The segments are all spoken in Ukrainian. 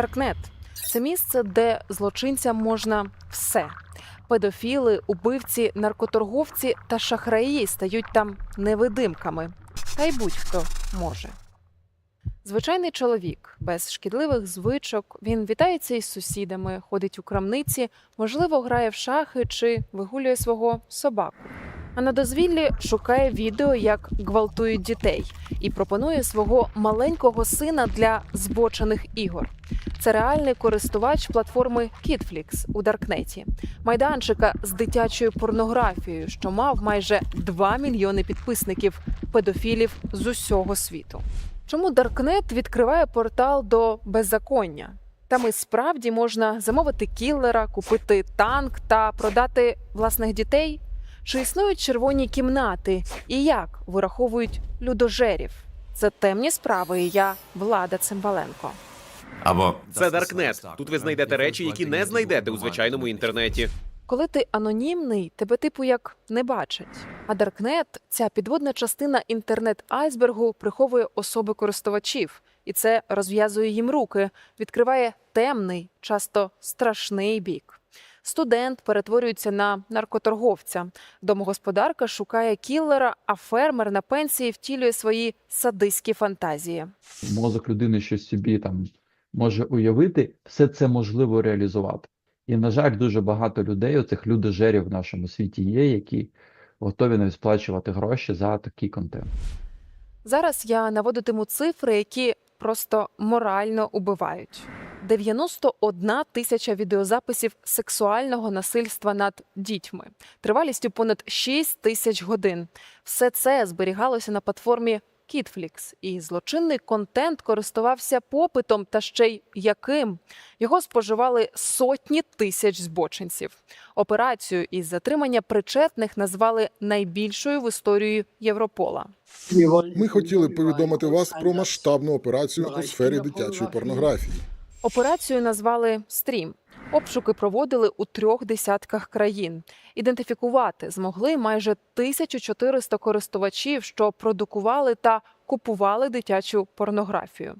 Даркнет це місце, де злочинцям можна все. Педофіли, убивці, наркоторговці та шахраї стають там невидимками. Та й будь-хто може. Звичайний чоловік без шкідливих звичок. Він вітається із сусідами, ходить у крамниці, можливо, грає в шахи чи вигулює свого собаку. А на дозвіллі шукає відео, як гвалтують дітей, і пропонує свого маленького сина для збочених ігор. Це реальний користувач платформи Kidflix у Даркнеті, майданчика з дитячою порнографією, що мав майже 2 мільйони підписників педофілів з усього світу. Чому Даркнет відкриває портал до беззаконня? Там і справді можна замовити кіллера, купити танк та продати власних дітей. Чи існують червоні кімнати і як вираховують людожерів? Це темні справи. і Я Влада Цимбаленко. Або Це Даркнет. Тут ви знайдете речі, які не знайдете у звичайному інтернеті. Коли ти анонімний, тебе типу як не бачать. А Даркнет, ця підводна частина інтернет-айсбергу, приховує особи користувачів, і це розв'язує їм руки, відкриває темний, часто страшний бік. Студент перетворюється на наркоторговця. Домогосподарка шукає кіллера, а фермер на пенсії втілює свої садистські фантазії. мозок людини щось собі там може уявити, все це можливо реалізувати. І, на жаль, дуже багато людей, оцих людожерів в нашому світі є, які готові навіть сплачувати гроші за такий контент. Зараз я наводитиму цифри, які просто морально убивають. 91 тисяча відеозаписів сексуального насильства над дітьми, тривалістю понад 6 тисяч годин. Все це зберігалося на платформі Kidflix, і злочинний контент користувався попитом та ще й яким. Його споживали сотні тисяч збочинців. Операцію із затримання причетних назвали найбільшою в історії Європола. Ми хотіли повідомити вас про масштабну операцію у сфері дитячої порнографії. Операцію назвали Стрім. Обшуки проводили у трьох десятках країн. Ідентифікувати змогли майже 1400 користувачів, що продукували та купували дитячу порнографію.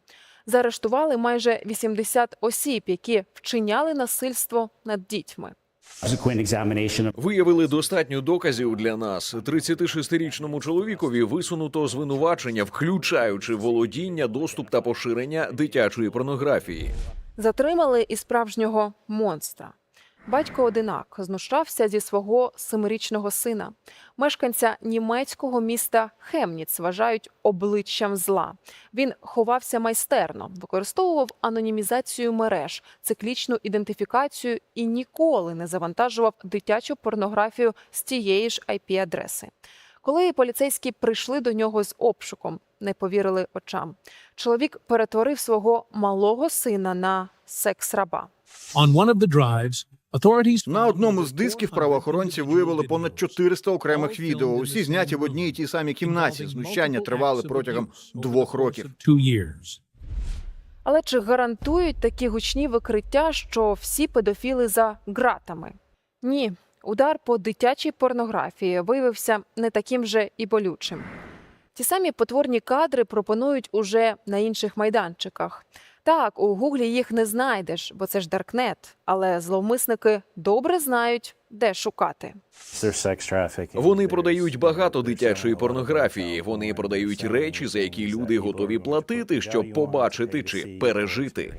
Заарештували майже 80 осіб, які вчиняли насильство над дітьми. Виявили достатньо доказів для нас. 36-річному чоловікові висунуто звинувачення, включаючи володіння, доступ та поширення дитячої порнографії. Затримали і справжнього монстра. Батько одинак знущався зі свого семирічного сина. Мешканця німецького міста Хемніц вважають обличчям зла. Він ховався майстерно, використовував анонімізацію мереж, циклічну ідентифікацію і ніколи не завантажував дитячу порнографію з тієї ж IP-адреси. Коли поліцейські прийшли до нього з обшуком, не повірили очам. Чоловік перетворив свого малого сина на секс-раба. On one of the drives, на одному з дисків правоохоронці виявили понад 400 окремих відео. Усі зняті в одній і тій самій кімнаті. Знущання тривали протягом двох років. Але чи гарантують такі гучні викриття, що всі педофіли за ґратами? Ні, удар по дитячій порнографії виявився не таким же і болючим. Ті самі потворні кадри пропонують уже на інших майданчиках. Так, у гуглі їх не знайдеш, бо це ж даркнет, але зловмисники добре знають, де шукати. Вони продають багато дитячої порнографії. Вони продають речі, за які люди готові платити, щоб побачити чи пережити.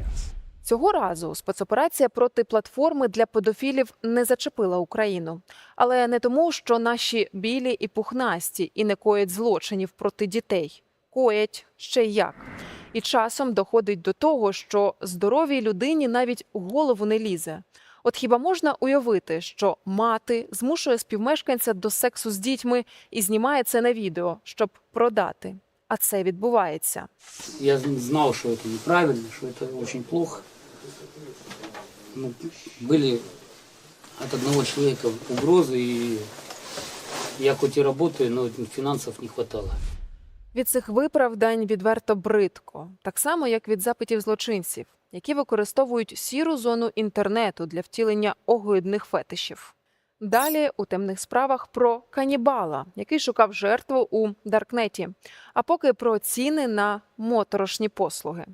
Цього разу спецоперація проти платформи для педофілів не зачепила Україну, але не тому, що наші білі і пухнасті і не коять злочинів проти дітей. Коять ще й як. І часом доходить до того, що здоровій людині навіть у голову не лізе. От хіба можна уявити, що мати змушує співмешканця до сексу з дітьми і знімає це на відео, щоб продати? А це відбувається. Я з- знал, что это неправильно, что это очень плохо. Ну, были от одного человека угрозы, и я хоть и работаю, но финансов не хватало. Від цих виправдань відверто бридко, так само як від запитів злочинців, які використовують сіру зону інтернету для втілення огидних фетишів. Далі у темних справах про канібала, який шукав жертву у Даркнеті. А поки про ціни на моторошні послуги.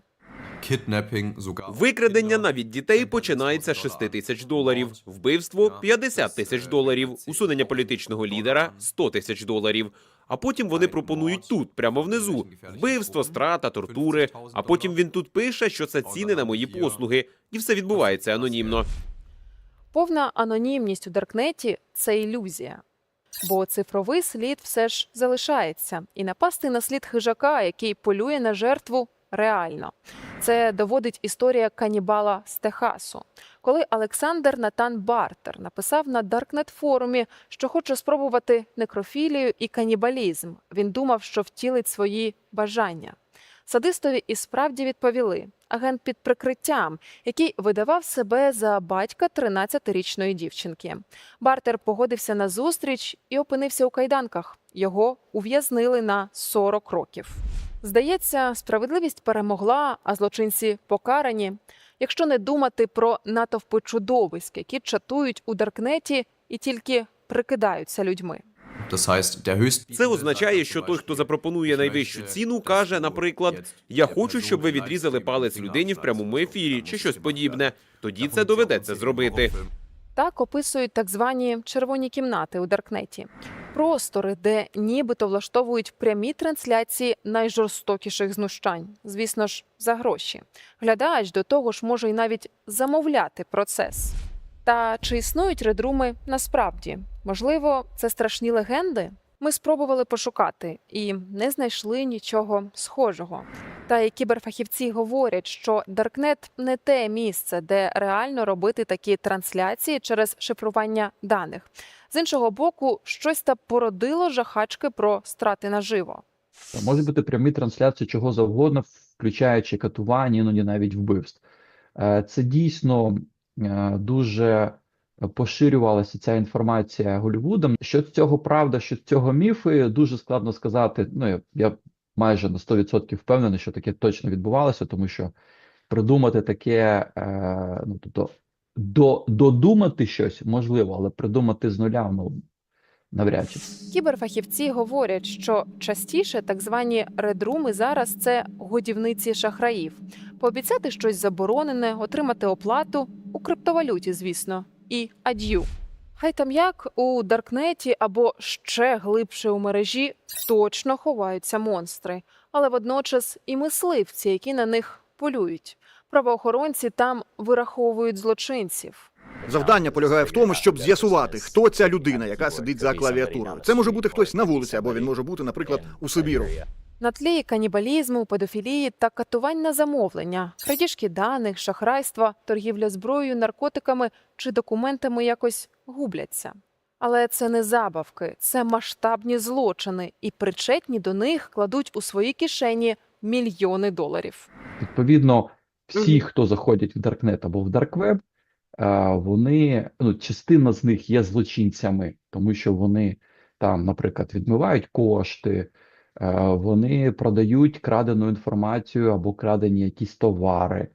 Викрадення навіть дітей починається з 6 тисяч доларів, вбивство 50 тисяч доларів, усунення політичного лідера 100 тисяч доларів. А потім вони пропонують тут, прямо внизу, вбивство, страта, тортури. А потім він тут пише, що це ціни на мої послуги, і все відбувається анонімно. Повна анонімність у Даркнеті це ілюзія. Бо цифровий слід все ж залишається, і напасти на слід хижака, який полює на жертву, реально. Це доводить історія канібала з Техасу, коли Олександр Натан Бартер написав на Даркнет форумі, що хоче спробувати некрофілію і канібалізм. Він думав, що втілить свої бажання. Садистові і справді відповіли агент під прикриттям, який видавав себе за батька 13-річної дівчинки. Бартер погодився на зустріч і опинився у кайданках. Його ув'язнили на 40 років. Здається, справедливість перемогла, а злочинці покарані. Якщо не думати про натовпи чудовиськ, які чатують у Даркнеті і тільки прикидаються людьми. Це означає, що той, хто запропонує найвищу ціну, каже, наприклад, я хочу, щоб ви відрізали палець людині в прямому ефірі чи щось подібне. Тоді це доведеться зробити. Так описують так звані червоні кімнати у Даркнеті. Простори, де нібито влаштовують прямі трансляції найжорстокіших знущань, звісно ж, за гроші. Глядач до того ж може й навіть замовляти процес. Та чи існують редруми насправді? Можливо, це страшні легенди? Ми спробували пошукати і не знайшли нічого схожого. Та й кіберфахівці говорять, що Даркнет не те місце, де реально робити такі трансляції через шифрування даних. З іншого боку, щось та породило жахачки про страти наживо. Можуть бути прямі трансляції чого завгодно, включаючи катування, іноді навіть вбивств. Е, Це дійсно е, дуже поширювалася ця інформація Голлівудом. Що з цього правда, що з цього міфи, дуже складно сказати. Ну, я, я майже на 100% впевнений, що таке точно відбувалося, тому що придумати таке, е, ну, тобто, до, додумати щось можливо, але придумати з нуля, ну, навряд чи. Кіберфахівці говорять, що частіше так звані редруми зараз це годівниці шахраїв. Пообіцяти щось заборонене, отримати оплату у криптовалюті, звісно, і ад'ю. Хай там як у Даркнеті або ще глибше у мережі точно ховаються монстри, але водночас і мисливці, які на них полюють. Правоохоронці там вираховують злочинців. Завдання полягає в тому, щоб з'ясувати, хто ця людина, яка сидить за клавіатурою. Це може бути хтось на вулиці, або він може бути, наприклад, у Сибіру. На тлі канібалізму, педофілії та катувань на замовлення, крадіжки даних, шахрайства, торгівля зброєю, наркотиками чи документами якось губляться. Але це не забавки, це масштабні злочини, і причетні до них кладуть у свої кишені мільйони доларів. Відповідно, всі, хто заходять в Даркнет або в Дарквеб, вони, ну, частина з них є злочинцями, тому що вони там, наприклад, відмивають кошти, е, вони продають крадену інформацію або крадені якісь товари,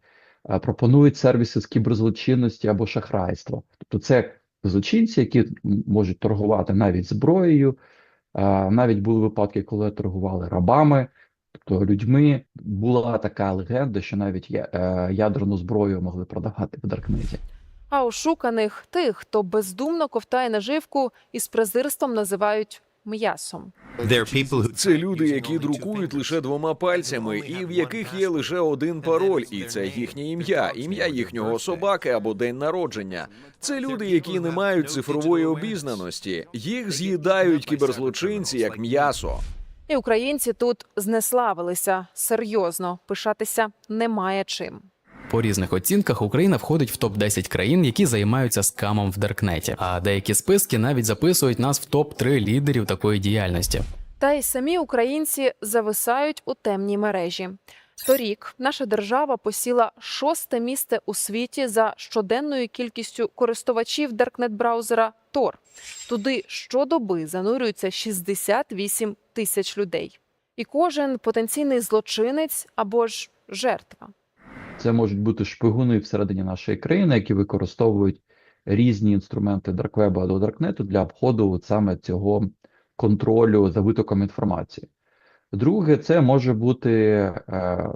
е, пропонують сервіси з кіберзлочинності або шахрайства. Тобто це злочинці, які можуть торгувати навіть зброєю. Е, Навіть були випадки, коли торгували рабами, тобто людьми. Була така легенда, що навіть е, ядерну зброю могли продавати в Даркнеті. А ошуканих тих, хто бездумно ковтає наживку і з презирством називають м'ясом. Це люди, які друкують лише двома пальцями, і в яких є лише один пароль, і це їхнє ім'я, ім'я їхнього собаки або день народження. Це люди, які не мають цифрової обізнаності. Їх з'їдають кіберзлочинці як м'ясо. І українці тут знеславилися серйозно, пишатися немає чим. По різних оцінках Україна входить в топ 10 країн, які займаються скамом в Даркнеті. А деякі списки навіть записують нас в топ 3 лідерів такої діяльності. Та й самі українці зависають у темній мережі. Торік наша держава посіла шосте місце у світі за щоденною кількістю користувачів даркнет-браузера Tor. Туди щодоби занурюється 68 тисяч людей. І кожен потенційний злочинець або ж жертва. Це можуть бути шпигуни всередині нашої країни, які використовують різні інструменти Дарквебу або Даркнету для обходу от саме цього контролю за витоком інформації. Друге, це може бути е,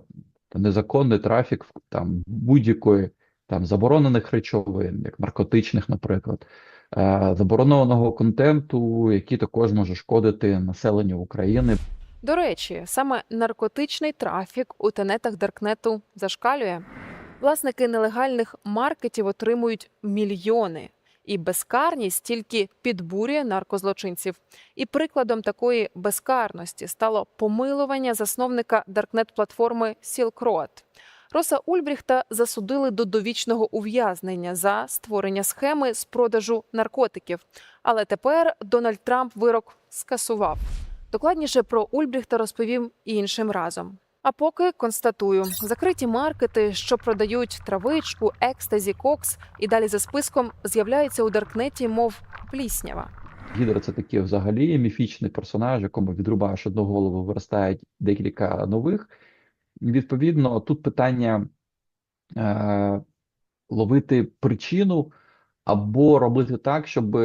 незаконний трафік там будь-якої там заборонених речовин, як наркотичних, наприклад, е, забороненого контенту, який також може шкодити населенню України. До речі, саме наркотичний трафік у тенетах Даркнету зашкалює. Власники нелегальних маркетів отримують мільйони, і безкарність тільки підбурює наркозлочинців. І прикладом такої безкарності стало помилування засновника даркнет-платформи Road. Роса Ульбріхта засудили до довічного ув'язнення за створення схеми з продажу наркотиків. Але тепер Дональд Трамп вирок скасував. Докладніше про Ульбріхта розповім іншим разом. А поки констатую, закриті маркети, що продають травичку, екстазі, кокс, і далі за списком з'являються у Даркнеті, мов пліснява. Гідра це такий взагалі міфічний персонаж, якому відрубаєш одну голову, виростають декілька нових. Відповідно, тут питання е, ловити причину або робити так, щоб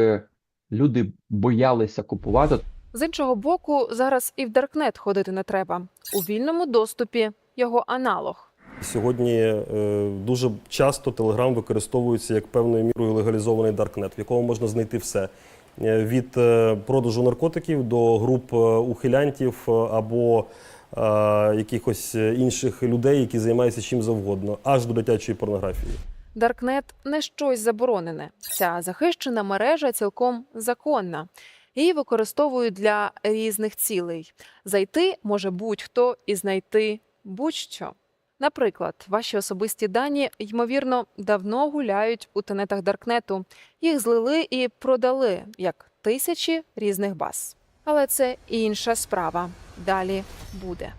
люди боялися купувати. З іншого боку, зараз і в Даркнет ходити не треба. У вільному доступі його аналог. Сьогодні е, дуже часто Telegram використовується як певною мірою легалізований даркнет, в якому можна знайти все. Е, Від е, продажу наркотиків до груп ухилянтів або якихось інших людей, які займаються чим завгодно, аж до дитячої порнографії. Даркнет не щось заборонене. Ця захищена мережа цілком законна. Її використовують для різних цілей. Зайти може будь-хто і знайти будь-що. Наприклад, ваші особисті дані, ймовірно, давно гуляють у тенетах Даркнету. Їх злили і продали як тисячі різних баз. Але це інша справа. Далі буде.